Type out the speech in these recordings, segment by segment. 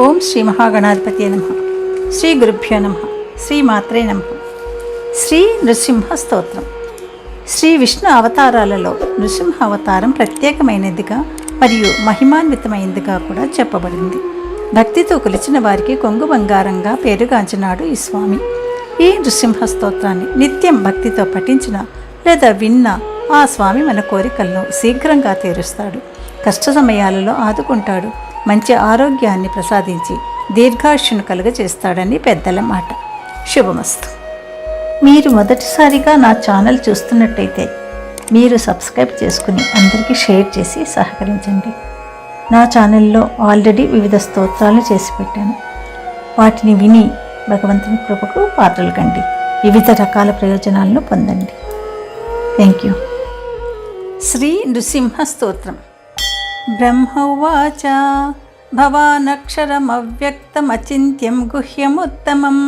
ఓం శ్రీ మహాగణాధిపతి నమ. శ్రీ గురుభ్యో నమ. శ్రీ మాత్రే నమ. శ్రీ నృసింహ స్తోత్రం శ్రీ విష్ణు అవతారాలలో నృసింహ అవతారం ప్రత్యేకమైనదిగా మరియు మహిమాన్వితమైనదిగా కూడా చెప్పబడింది. భక్తితో కొలిచిన వారికి కొంగు బంగారంగా పేరుగాంచినాడు ఈ స్వామి. ఈ నృసింహ స్తోత్రాన్ని నిత్యం భక్తితో పఠించిన లేదా విన్న ఆ స్వామి మన కోరికలను శీఘ్రంగా తీరుస్తాడు. కష్ట సమయాలలో ఆదుకుంటాడు. మంచి ఆరోగ్యాన్ని ప్రసాదించి దీర్ఘాయుష్ను కలుగజేస్తాడని పెద్దల మాట. శుభమస్తు. మీరు మొదటిసారిగా నా ఛానల్ చూస్తున్నట్టయితే మీరు సబ్స్క్రైబ్ చేసుకుని అందరికీ షేర్ చేసి సహకరించండి. నా ఛానల్లో ఆల్రెడీ వివిధ స్తోత్రాలు చేసి పెట్టాను. వాటిని విని భగవంతుని కృపకు పాత్రలు కండి. వివిధ రకాల ప్రయోజనాలను పొందండి. థ్యాంక్ యూ శ్రీ నృసింహ స్తోత్రం. బ్రహ్మవాచ. భవానక్షరమవ్యక్తమచింత్యం గుహ్యముత్తమం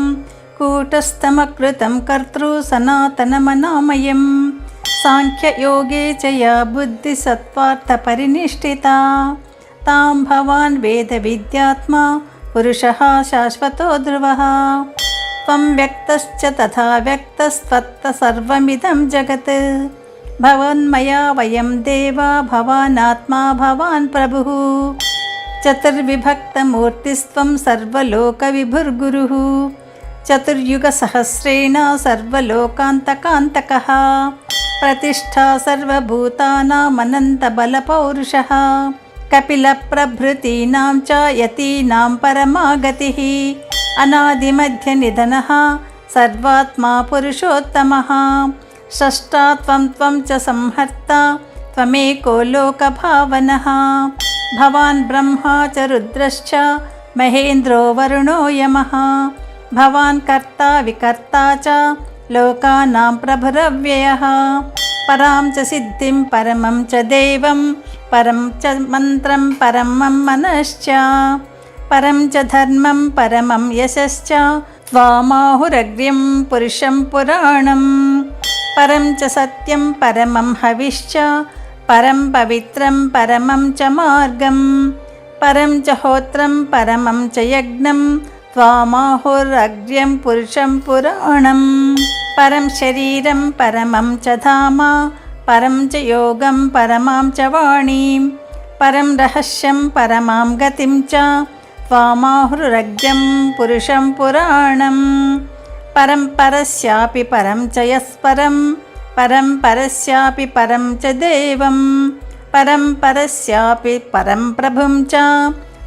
కూటస్థమకృతం కర్తృ సనాతనమనామయం సాంఖ్యయోగే చ యా బుద్ధిసత్వార్థపరినిష్ఠితా తాం భవాన్ వేద విద్యాత్మా పురుషः శాశ్వతో ధ్రువः त्वं व्यक्तश्च तथा व्यक्तस्त्वत्त सर्वमिदं जगत् भवन्मया वयं देवा भवानात्मा भवान् प्रभुः चतुर्विभक्तमूर्तिस्त्वं सर्वलोकविभुर्गुरुः चतुर्युगसहस्रेण सर्वलोकान्तकान्तकः प्रतिष्ठा सर्वभूतानामनन्तबलपौरुषः कपिलप्रभृतीनां च यतीनां परमागतिः अनादिमध्यनिधनः सर्वात्मा पुरुषोत्तमः षष्टा त्वं त्वं च संहर्ता त्वमेको लोकभावनः भवान् ब्रह्मा च रुद्रश्च महेन्द्रो वरुणो यमः भवान् कर्ता विकर्ता च लोकानां प्रभुरव्ययः परां च सिद्धिं परमं च देवं परं च मन्त्रं परमं मनश्च परं च धर्मं परमं यशश्च त्वामाहुरग्र्यं पुरुषं पुराणं परं च सत्यं परमं हविश्च परं पवित्रं परमं च मार्गं परं च होत्रं परमं च यज्ञं त्वामाहुरग्र्यं पुरुषं पुराणं परं शरीरं परमं च धाम परं च योगं परमां च वाणीं परं रहस्यं परमां गतिं च त्वामाहुरग्र्यं पुरुषं पुराणं परं परस्यापि परं च यस्परं పరం పరస్యాపి పరం చ దేవం. పరం పరస్యాపి పరం ప్రభుం చ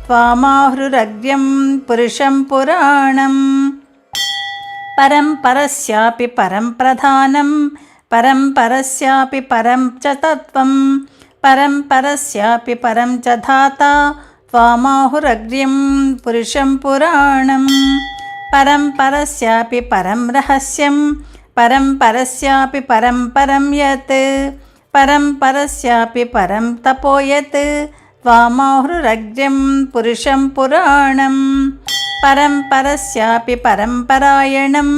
త్వామాహృరగ్ర్యం పురుషం పురాణం. పరం పరస్యాపి పరం ప్రధానం. పరం పరస్యాపి పరం చ తత్వం. పరం పరస్యాపి పరం చ ధాత త్వామాహురగ్ర్యం పురుషం పురాణం. పరం పరం రహస్యం. परं परस्यापि परं परं यत् परं परस्यापि परं तपो यत् त्वामाहुरग्र्यं पुरुषं पुराणं परं परस्यापि परं परायणं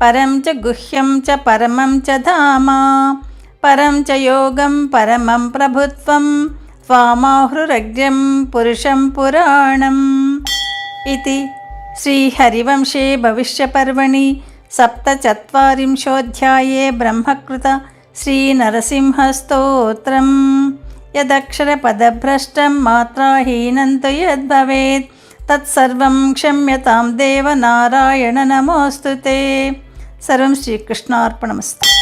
परं च गुह्यं च परमं च धाम परं च योगं परमं प्रभुत्वं त्वामाहुरग्र्यं पुरुषं पुराणम् इति श्रीहरिवंशे भविष्यपर्वणि सप्तचत्वारिंशोऽध्याये ब्रह्मकृत श्रीनरसिंहस्तोत्रम् यदक्षरपदभ्रष्टं मात्राहीनं तु यद्भवेत् तत्सर्वं क्षम्यतां देवनारायण नमोऽस्तु ते सर्वं श्रीकृष्णार्पणमस्तु